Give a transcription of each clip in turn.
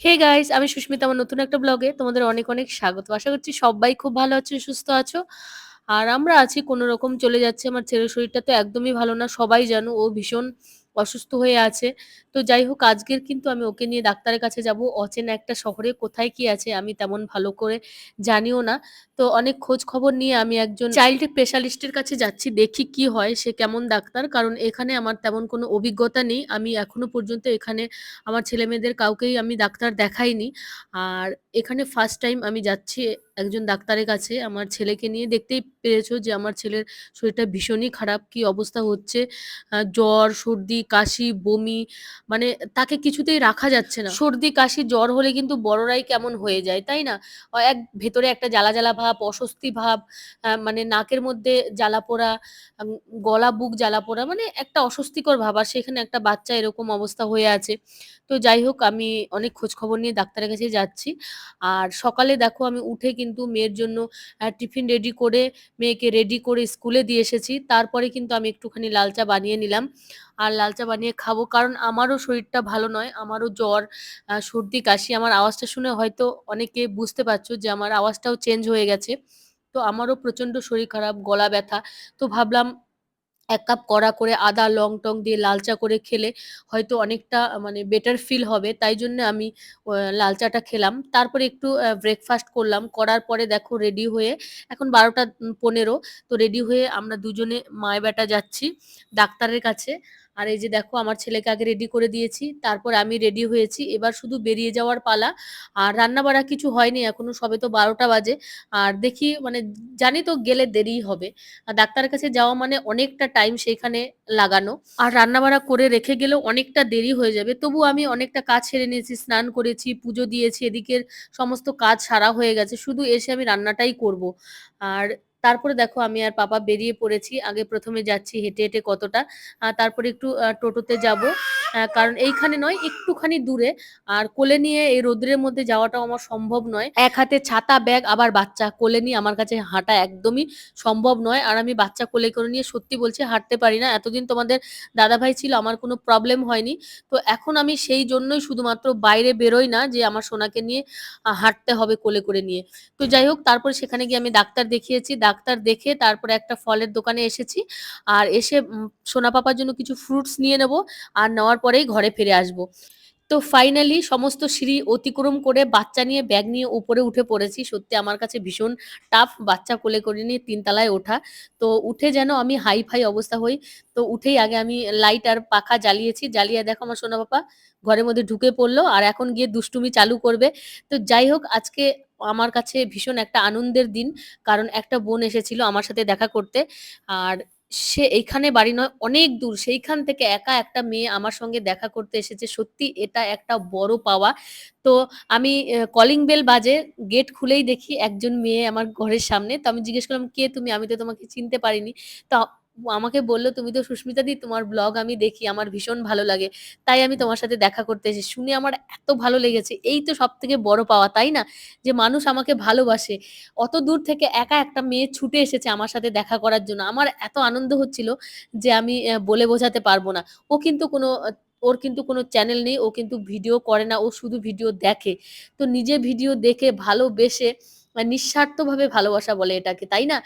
Hey guys আমি সুস্মিতা, আমার নতুন একটা ব্লগে তোমাদের অনেক অনেক স্বাগত। আশা করছি সবাই খুব ভালো আছো, সুস্থ আছো। আর আমরা আছি, কোনো রকম চলে যাচ্ছে। আমার ছেলের শরীরটা তো একদমই ভালো না, সবাই জানো, ও ভীষণ অসুস্থ হয়ে আছে। তো যাই হোক, আজকের কিন্তু আমি ওকে নিয়ে ডাক্তারের কাছে যাব। অচেনা একটা শহরে কোথায় কি আছে আমি তেমন ভালো করে জানিও না। তো অনেক খোঁজ খবর নিয়ে আমি একজন চাইল্ড স্পেশালিস্টের কাছে যাচ্ছি, দেখি কি হয়, সে কেমন ডাক্তার। কারণ এখানে আমার তেমন কোনো অভিজ্ঞতা নেই। আমি এখনও পর্যন্ত এখানে আমার ছেলে মেয়েদের কাউকেই আমি ডাক্তার দেখাইনি। আর এখানে ফার্স্ট টাইম আমি যাচ্ছি একজন ডাক্তারের কাছে আমার ছেলেকে নিয়ে দেখতেই পেরেছ যে আমার ছেলের শরীরটা ভীষণই খারাপ, কি অবস্থা হচ্ছে? জ্বর, সর্দি, কাশি, বমি মানে তাকে কিছুতেই রাখা যাচ্ছে না। সর্দি, কাশি, জ্বর হলে কিন্তু বড়রাই কেমন হয়ে যায়, তাই না? এক ভেতরে একটা জ্বালা জ্বালা ভাব, অস্বস্তি ভাব মানে নাকের মধ্যে জ্বালা পোড়া গলা বুক জ্বালা পোড়া মানে একটা অস্বস্তিকর ভাব। আর সেখানে একটা বাচ্চা এরকম অবস্থা হয়ে আছে। তো যাই হোক, আমি অনেক খোঁজ খবর নিয়ে ডাক্তারের কাছে যাচ্ছি। আর সকালে দেখো, আমি উঠে কিন্তু মেয়ের জন্য টিফিন রেডি করে মেয়েকে রেডি করে স্কুলে দিয়ে এসেছি। তারপরে কিন্তু আমি একটুখানি লাল চা বানিয়ে নিলাম। আর লাল চা বানিয়ে খাব কারণ আমারও শরীরটা ভালো নয়, আমারও জ্বর সর্দি, কাশি, আমার আওয়াজটা শুনে হয়তো অনেকে বুঝতে পারছ যে আমার আওয়াজটাও চেঞ্জ হয়ে গেছে। তো আমারও প্রচণ্ড শরীর খারাপ, গলা ব্যথা। তো ভাবলাম এক কাপ কড়া করে আদা, লং টং দিয়ে লাল চা করে খেলে হয়তো অনেকটা মানে বেটার ফিল হবে। তাই জন্য আমি লাল চাটা খেলাম। তারপরে একটু ব্রেকফাস্ট করলাম। করার পরে দেখো রেডি হয়ে, এখন বারোটা পনেরো। তো রেডি হয়ে আমরা দুজনে মায় বেটা যাচ্ছি ডাক্তারের কাছে। আর এই যে দেখো, আমার ছেলেকে আগে রেডি করে দিয়েছি, তারপর আমি রেডি হয়েছি। এবার শুধু বেরিয়ে যাওয়ার পালা। আর রান্না বাড়া কিছু হয়নি, এখনও সবে তো বারোটা বাজে। আর দেখি মানে জানি তো গেলে দেরিই হবে। আর ডাক্তারের কাছে যাওয়া মানে অনেকটা টাইম সেখানে লাগানো। আর রান্নাবাড়া করে রেখে গেলেও অনেকটা দেরি হয়ে যাবে। তবু আমি অনেকটা কাজ সেরে নিয়েছি, স্নান করেছি, পুজো দিয়েছি, এদিকের সমস্ত কাজ সারা হয়ে গেছে। শুধু এসে আমি রান্নাটাই করব। আর তারপরে দেখো আমি আর পাপা বেরিয়ে পড়েছি। আগে প্রথমে যাচ্ছি হেঁটে হেঁটে কতটা। তারপরে একটু টোটোতে যাব। কারণ এইখানে নয়, একটুখানি দূরে। আর কোলে নিয়ে এই রোদ্রের মধ্যে যাওয়াটাও আমার সম্ভব নয়। এক হাতে ছাতা, ব্যাগ, আবার বাচ্চা। কোলে নিয়ে আমার কাছে হাঁটা একদমই সম্ভব নয়। আর আমি বাচ্চা কোলে করে নিয়ে সত্যি বলছি হাঁটতে পারি না। এতদিন তোমাদের দাদাভাই ছিল, আমার কোনো প্রবলেম হয়নি। তো এখন আমি সেই জন্যই শুধুমাত্র বাইরে বেরোই না, যে আমার সোনাকে নিয়ে হাঁটতে হবে কোলে করে নিয়ে। তো যাই হোক, তারপরে সেখানে গিয়ে আমি ডাক্তার দেখিয়েছি। ডাক্তার দেখে তারপরে একটা ফলের দোকানে এসেছি। আর এসে সোনা পাপার জন্য কিছু ফ্রুটস নিয়ে নেব। আর নেওয়ার পরেই ঘরে ফিরে আসব। তো ফাইনালি সমস্ত সিঁড়ি অতিক্রম করে বাচ্চা নিয়ে ব্যাগ নিয়ে উপরে উঠে পড়েছি। সত্যি আমার কাছে ভীষণ টাফ বাচ্চা কোলে করে নিয়ে তিনতলায় ওঠা। তো উঠে যেন আমি হাই ফাই অবস্থা হই। তো উঠেই আগে আমি লাইট আর পাখা জ্বালিয়েছি। জ্বালিয়ে দেখো আমার সোনা বাপা ঘরের মধ্যে ঢুকে পড়ল আর এখন গিয়ে দুষ্টুমি চালু করবে। তো যাই হোক, আজকে আমার কাছে ভীষণ একটা আনন্দের দিন। কারণ একটা বোন এসেছিল আমার সাথে দেখা করতে। আর সে এইখানে বাড়ি নয়, অনেক দূর। সেইখান থেকে একা একটা মেয়ে আমার সঙ্গে দেখা করতে এসেছে। সত্যি এটা একটা বড় পাওয়া। তো আমি কলিং বেল বাজে গেট খুলেই দেখি একজন মেয়ে আমার ঘরের সামনে। তো আমি জিজ্ঞেস করলাম, কে তুমি? আমি তো তোমাকে চিনতে পারিনি। তো আমাকে বলল, তুমি তো সুস্মিতা দি, তোমার ব্লগ আমি দেখি, আমার ভীষণ ভালো লাগে। তাই আমি তোমার সাথে দেখা করতে এসেছি। শুনে আমার এত ভালো লেগেছে। এই তো সব থেকে বড় পাওয়া, তাই না? যে মানুষ আমাকে ভালোবাসে। অত দূর থেকে একা একটা মেয়ে ছুটে এসেছে আমার সাথে দেখা করার জন্য। আমার এত আনন্দ হচ্ছিল যে আমি বলে বোঝাতে পারব না। ও কিন্তু কোনো, ওর কিন্তু কোনো চ্যানেল নেই, ও কিন্তু ভিডিও করে না। ও শুধু ভিডিও দেখে। তো নিজে ভিডিও দেখে ভালোবেসে নিঃস্বার্থভাবে ভালোবাসা বলে এটাকে, তাই না?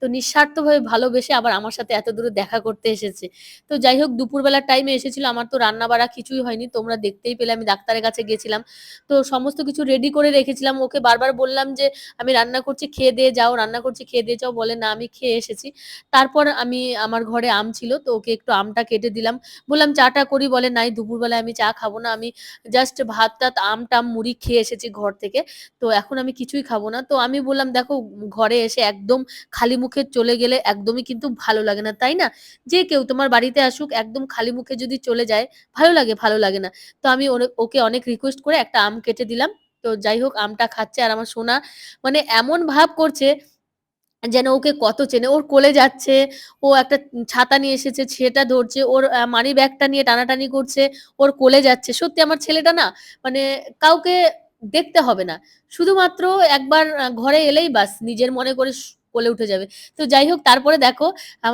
তো নিঃস্বার্থভাবে ভালোবেসে আবার আমার সাথে এত দূরে দেখা করতে এসেছে। তো যাই হোক, দুপুরবেলার টাইমে এসেছিল, আমার তো রান্না বাড়া কিছুই হয়নি, তোমরা দেখতেই পেলে, আমি ডাক্তারের কাছে গেছিলাম। তো সমস্ত কিছু রেডি করে রেখেছিলাম, ওকে বারবার বললাম যে, আমি রান্না করছি, খেয়ে দিয়ে যাও, রান্না করছি, খেয়ে দিয়ে যাও। বলে, না, আমি খেয়ে এসেছি। তারপর আমি আমার ঘরে আম ছিল, তো ওকে একটু আমটা কেটে দিলাম। বললাম চাটা করি। বলে, নাই, দুপুরবেলায় আমি চা খাব না। আমি জাস্ট ভাত টাত আম টাম, মুড়ি খেয়ে এসেছি ঘর থেকে। তো এখন আমি কিছুই খাব না। তো আমি বললাম, দেখো, ঘরে এসে একদম খালি মুখে চলে গেলে একদমই কিন্তু ভালো লাগে না। তাই না? যে কেউ তোমার বাড়িতে আসুক, একদম খালি মুখে যদি চলে যায়, ভালো লাগে ভালো লাগে না। তো আমি ওকে অনেক রিকোয়েস্ট করে একটা আম কেটে দিলাম। তো যাই হোক, আমটা খাচ্ছে আর আমার সোনা মানে এমন ভাব করছে যেন ওকে কত চেনে। ওর কোলে যাচ্ছে, ও একটা ছাতা নিয়ে এসেছে সেটা ধরছে, ওর মানি ব্যাগটা নিয়ে টানাটানি করছে, ওর কোলে যাচ্ছে। সত্যি আমার ছেলেটা না মানে কাউকে দেখতে হবে না শুধুমাত্র একবার ঘরে এলেই বাস নিজের মনে করে কোলে উঠে যাবে। তো যাই হোক তারপরে দেখো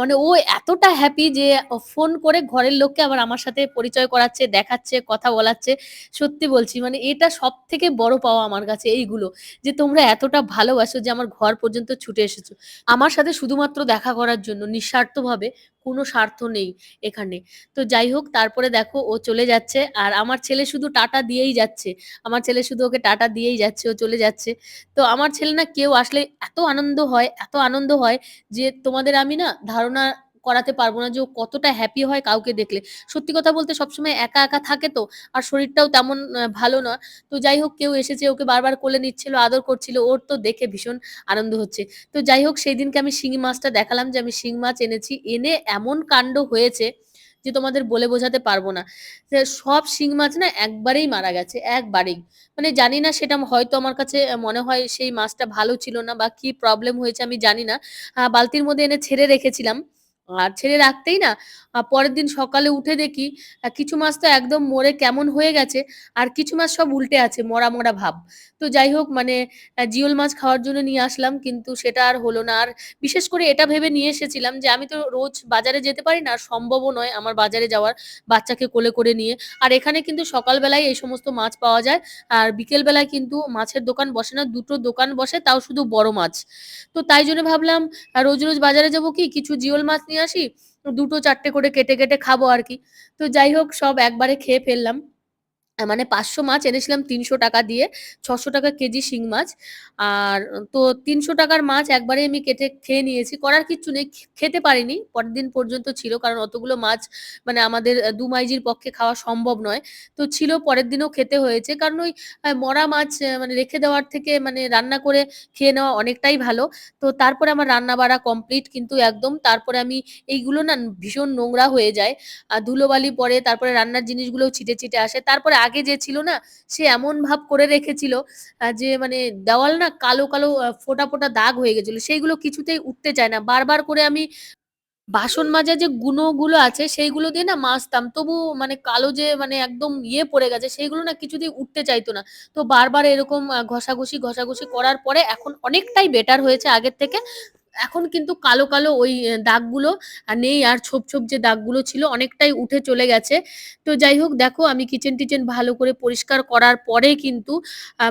মানে ও এতটা হ্যাপি যে ফোন করে ঘরের লোককে আবার আমার সাথে পরিচয় করাচ্ছে, দেখাচ্ছে, কথা বলাচ্ছে। সত্যি বলছি মানে এটা সবথেকে বড় পাওয়া আমার কাছে এইগুলো। যে তোমরা এতটা ভালোবাসো যে আমার ঘর পর্যন্ত ছুটে এসেছ। আমার সাথে শুধুমাত্র দেখা করার জন্য নিঃস্বার্থভাবে কোনো স্বার্থ নেই এখানে। তো যাই হোক তারপরে দেখো ও চলে যাচ্ছে আর আমার ছেলে শুধু টাটা দিয়েই যাচ্ছে। আমার ছেলে শুধু ওকে টাটা দিয়েই যাচ্ছে, ও চলে যাচ্ছে। তো আমার ছেলে না কেউ আসলে এত আনন্দ হয়, এত আনন্দ হয় যে তোমাদের আমি না ধারণা করাতে পারব না যে ও কতটা হ্যাপি হয় কাউকে দেখলে। সত্যি কথা বলতে সবসময় একা, একা থাকে তো আর শরীরটাও তেমন ভালো না। তো যাই হোক কেউ এসেছে ওকে বারবার কোলে নিচ্ছিল, আদর করছিল। ওর তো দেখে ভীষণ আনন্দ হচ্ছে। তো যাই হোক সেই দিনকে আমি শিঙি মাছটা দেখালাম যে আমি শিং মাছ এনেছি। এনে এমন কাণ্ড হয়েছে যে তোমাদের বলে বোঝাতে পারব না। সব শিং মাছ না একবারেই মারা গেছে, একবারেই। মানে জানি না সেটা হয়তো আমার কাছে মনে হয় সেই মাছটা ভালো ছিল না বা কি প্রবলেম হয়েছে আমি জানি না। বালতির মধ্যে এনে ছেড়ে রেখেছিলাম। আর ছেড়ে রাখতেই না পরের দিন সকালে উঠে দেখি কিছু মাছ তো একদম মরে কেমন হয়ে গেছে, আর কিছু মাছ সব উল্টে আছে মরা, মরা ভাব। তো যাই হোক মানে জিওল মাছ খাওয়ার জন্য নিয়ে আসলাম কিন্তু সেটা আর হলো না। আর বিশেষ করে এটা ভেবে নিয়ে এসেছিলাম যে আমি তো রোজ বাজারে যেতে পারি না, আর সম্ভবও নয় আমার বাজারে যাওয়ার বাচ্চাকে কোলে করে নিয়ে। আর এখানে কিন্তু সকালবেলায় এই সমস্ত মাছ পাওয়া যায়। আর বিকেল বেলায় কিন্তু মাছের দোকান বসে না, দুটো দোকান বসে তাও শুধু বড় মাছ। তো তাই জন্য ভাবলাম রোজ, রোজ বাজারে যাব কি কিছু জিওল মাছ নিয়ে আসি। দুটো চারটে করে কেটে, কেটে খাব আর কি তো যাই হোক সব একবারে খেয়ে ফেললাম। মানে ৫০০ মাছ এনেছিলাম ৳৩০০ দিয়ে, ৳৬০০ কেজি শিং মাছ। আর তো তিনশো টাকার মাছ একবারেই আমি কেটে খেয়ে নিয়েছি। করার কিচ্ছু নেই। খেতে পারিনি। পরের দিন পর্যন্ত ছিল। কারণ অতগুলো মাছ মানে আমাদের দু মাইজির পক্ষে খাওয়া সম্ভব নয়। তো ছিল পরের দিনও খেতে হয়েছে। কারণ ওই মরা মাছ মানে রেখে দেওয়ার থেকে মানে রান্না করে খেয়ে নেওয়া অনেকটাই ভালো। তো তারপরে আমার রান্না-বাড়া কমপ্লিট কিন্তু একদম তারপরে আমি এইগুলো না ভীষণ নোংরা হয়ে যায়। আ ধুলোবালি পরে তারপরে রান্নার জিনিসগুলোও ছিটে, ছিটে আসে। তারপরে আগে যে ছিল না সে এমন ভাব করে রেখেছিল যে মানে দেওয়াল না কালো, কালো ফোঁটা, ফোঁটা দাগ হয়ে গেছিল। সেইগুলো কিছুতেই উঠতে চায় না। বারবার করে আমি বাসন মাজার যে গুণগুলো আছে সেইগুলো দিয়ে না মাজতাম। তবু মানে কালো যে মানে একদম ইয়ে পড়ে গেছে সেইগুলো না কিছুতেই উঠতে চাইতো না। তো বারবার এরকম ঘষাঘষি, ঘষাঘষি করার পরে এখন অনেকটাই বেটার হয়েছে আগের থেকে। এখন কিন্তু কালো, কালো ওই দাগগুলো নেই আর ছোপ, ছোপ যে দাগগুলো ছিল অনেকটাই উঠে চলে গেছে। তো যাই হোক দেখো আমি কিচেন-টিচেন ভালো করে পরিষ্কার করার পরে কিন্তু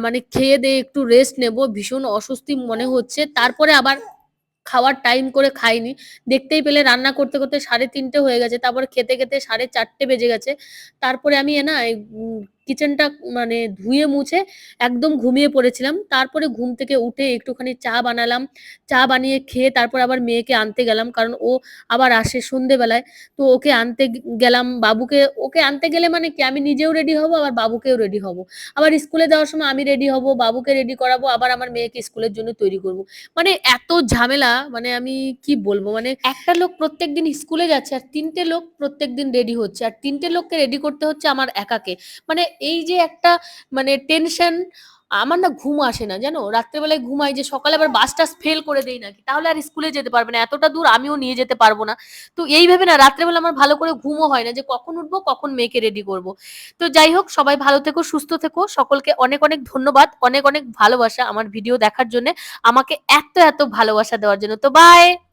মানে খেয়ে-দেয়ে একটু রেস্ট নেব। ভীষণ অস্বস্তি মনে হচ্ছে। তারপরে আবার খাওয়ার টাইম করে খাইনি। দেখতেই পেলে রান্না করতে, করতে ৩:৩০ হয়ে গেছে। তারপরে খেতে, খেতে ৪:৩০ বেজে গেছে। তারপরে আমি না কিচেনটা মানে ধুয়ে মুছে একদম ঘুমিয়ে পড়েছিলাম। তারপরে ঘুম থেকে উঠে একটুখানি চা বানালাম। চা বানিয়ে খেয়ে তারপর আবার মেয়েকে আনতে গেলাম। কারণ ও আবার আসে সন্ধ্যেবেলায়। তো ওকে আনতে গেলাম। বাবুকে ওকে আনতে গেলে মানে কি আমি নিজেও রেডি হব আবার বাবুকেও রেডি হব আবার স্কুলে যাওয়ার সময় আমি রেডি হব বাবুকে রেডি করাবো, আবার আমার মেয়েকে স্কুলের জন্য তৈরি করব। মানে এত ঝামেলা মানে আমি কি বলব? মানে একটা লোক প্রত্যেকদিন স্কুলে যাচ্ছে আর ৩ টে লোক প্রত্যেকদিন রেডি হচ্ছে। আর তিনটে লোককে রেডি করতে হচ্ছে আমার একাকে। মানে এই যে একটা মানে টেনশন আমার না ঘুম আসে না জানো? রাত্রে বেলায় ঘুমাই যে সকালে আবার বাস-টাস ফেল করে দেই নাকি? তাহলে আর স্কুলে যেতে পারবে না। এতটা দূর আমিও নিয়ে যেতে পারব না। তো এইভাবে না রাত্রে বেলা আমার ভালো করে ঘুমও হয় না যে কখন উঠবো, কখন মেয়েকে রেডি করব। তো যাই হোক সবাই ভালো থেকো, সুস্থ থেকো। সকলকে অনেক, অনেক ধন্যবাদ। অনেক, অনেক ভালোবাসা আমার ভিডিও দেখার জন্যে। আমাকে এত, এত ভালোবাসা দেওয়ার জন্য। তো বাই।